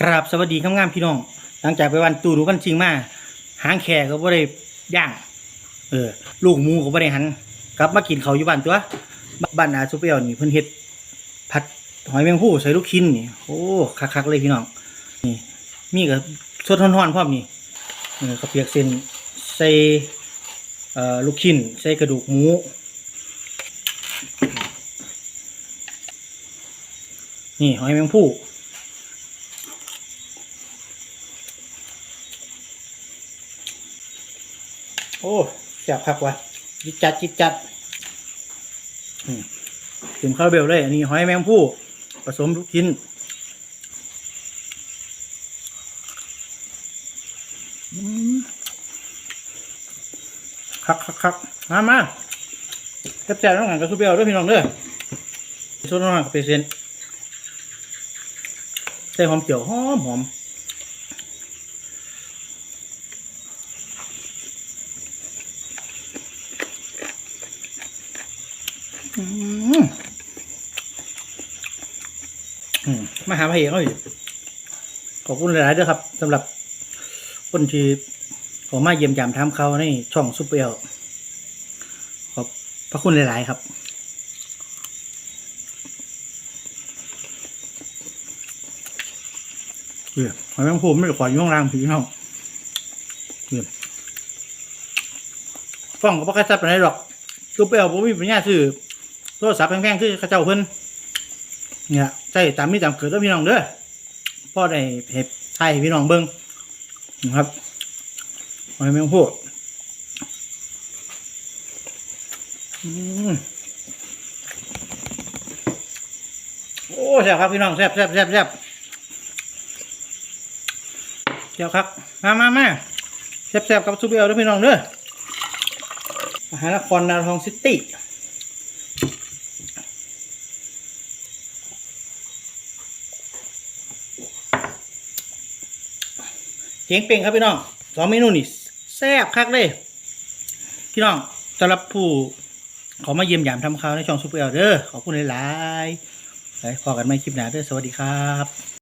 กราบสวัสดีข้ามงามพี่น้อง หลังจากไปวันตูดูวันจริงมาหางแขกก็บ่ได้ย่าง เออ ลูกหมูก็บ่ได้หัน กลับมากินเขาอยู่บ้านตัวบ้านอาซุเปอร์นี่เพิ่นเฮ็ดผัดหอยแมงภู่ใส่ลูกชิ้นนี่โอ้คักๆเลยพี่น้องนี่มีกับสดร้อนๆพร้อมนี่เออข้าวเปียกเส้นใส่เอ่อลูกชิ้นใส่กระดูกหมูนี่หอยแมงภู่ โอ้แซ่บคักวะจิตจัดจิตจัดอืมเต็มคาราเบลเลย อันนี้หอยแมงผู้ผสมลูกชิ้นคักคักคักมามาแซ่บแซ่บต้องหันกับซูเปลด้วยพี่น้องเด้อส่วนน้องหันกับเปอร์เซ็นต์ใส่หอมเจียวหอมหอม อืมอืมมาหาพระเอกเขาอีกขอบคุณหลายๆด้วยครับสำหรับคนที่ผมมาเยี่ยมยามทำเขาในช่องซุปเปอร์ขอบพระคุณหลาย ๆ ครับเดี๋ยวหอยแมงภูมิไม่ได้ขวาอยู่ข้างล่างผีเนาะเดี๋ยวฟ้องก็บ่ค่อยซับไปไหนหรอกซุปเปอร์ผมมีปัญญาซื้อ โทรศัพท์แพงๆคือเขาเจ้าเพิ่นเนี่ยใช่ตามมีตามเกิดแล้วพี่น้องเด้อพ่อได้เห็บไทยพี่น้องเบิ้งนะครับหอยแมงพูดโอ้แซ่บครับพี่น้องแซ่บแซ่บแซ่บแซ่บเดี๋ยวครับ มามามาแซ่บแซ่บกับซุปเปอร์ด้วยพี่น้องเด้อมหานครนาทองซิตี้ เสียงเป่งครับพี่น้องสองเมนูนี่แซ่บคักเลยพี่น้องสำหรับผู้ขอมาเยี่ยมยามทำข่าวในช่องซูเปอร์เอลเด้อขอบคุณหลายๆไปพอกันไม่คลิปหน้าเด้อสวัสดีครับ